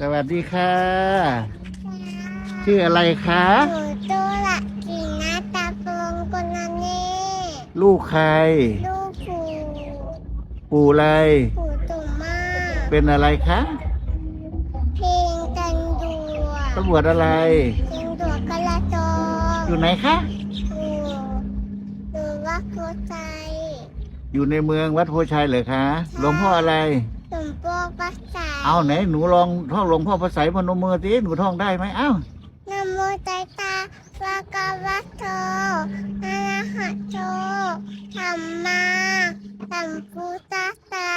สวัสดีค่ะ ชื่ออะไรคะหนูตัวละกินาตาปงกุณาเน่ลูกใคร ลูกผูปู่อะไรผูตุ่มมากเป็นอะไรคะเพลงกันดัวตำรวจอะไรเพลงดัวกระโจนอยู่ไหนคะอยู่หรือว่าโคใจอยู่ในเมืองวัดโพชัยเหรอคะหลวงพ่ออะไรสมโปกปัสสา เอาไหนหนูลองท่องหลวงพ่อพระไสยพนมมือสิหนูท่องได้ไหมเอ้านะโมตัสสะภะคะวะโตอะระหะโตธัมมาสัมพุทธัสสะ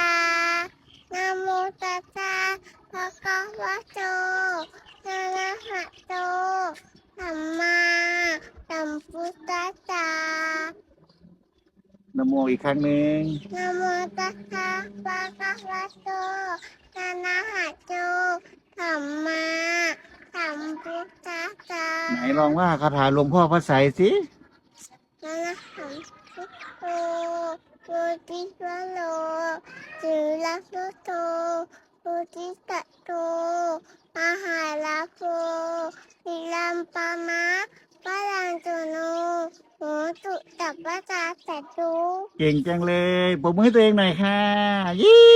นะโมตัสสะภะคะวะโตอะระหะโตธัมมาสัมพุทธัสสะนโมอีกครั้งหนึ่งนะโมตัสสะภะคะวะโตอะระหะโตธัมมาสัมพุทธัสสะ ไหนลองว่าคาถาหลวงพ่อพระไสยสินานาหังสุโตโรติสโลจิรักสุโตโรติตะโตอาหาลาโควิลัมปามาปะลังตุโนโหตุตัปปะตาแต่ตุเก่งจังเลยปรบมือให้ตัวเองหน่อยค่ะยี่